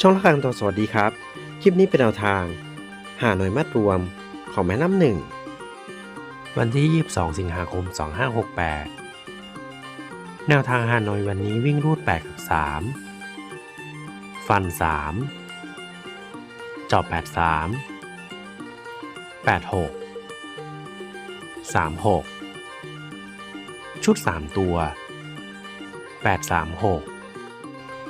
ช่องละครังตัวสวัสดีครับ คลิปนี้เป็นแนวทาง หาหน่วยมัดรวมของแม่น้ำหนึ่ง วันที่ 22 สิงหาคม 2568 แนวทางหาหน่วยวันนี้วิ่งรูด 8 กับ 3 ฟัน 3 จอบ 83 86 36 ชุด 3 ตัว 836